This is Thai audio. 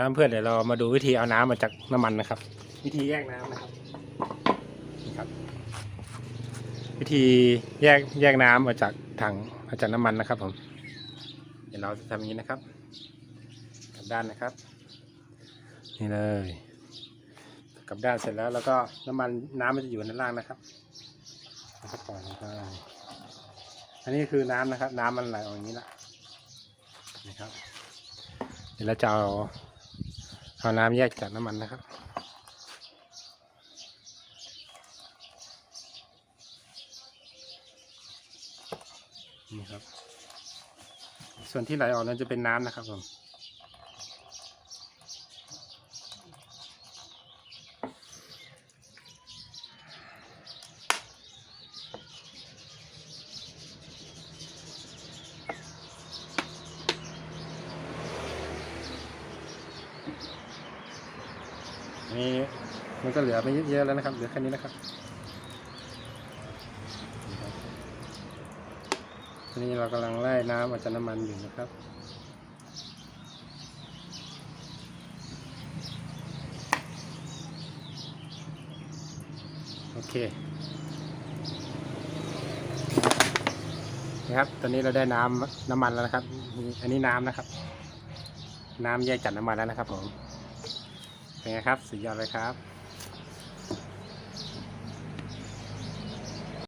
ท่านเพื่อนเดี๋ยวเรามาดูวิธีเอาน้ำมาจากน้ำมันนะครับ วิธีแยกน้ำนะครับนี่ครับ วิธีแยกแยกน้ำมาจากถังมาจากน้ำมันนะครับผมเดี๋ยวเราจะทำอย่างนี้นะครับกลับด้านนะครับ นี่เลยกลับด้านเสร็จแล้วแล้วก็น้ำมันน้ำมันจะอยู่ด้านล่างนะครับนะครับปล่อยลงไปอันนี้คือน้ำนะครับ น้ำมันไหลออกอย่างนี้ละนะครับเดี๋ยวเราจะเอา เอาน้ำแยกจากน้ำมันนะครับ นี่ครับ ส่วนที่ไหลออกนั้นจะเป็นน้ำนะครับผม นี่มันก็เหลือไม่เยอะแล้วนะครับ เหลือแค่นี้นะครับนี่ครับอันนี้เรากำลังไล่น้ำออกจากน้ำมันอยู่นะครับโอเคนะครับ ตอนนี้เราได้น้ำน้ำมันแล้วนะครับ อันนี้น้ำนะครับ น้ำแยกจากน้ำมันแล้วนะครับผม เป็นไงครับสุดยอดเลยครับ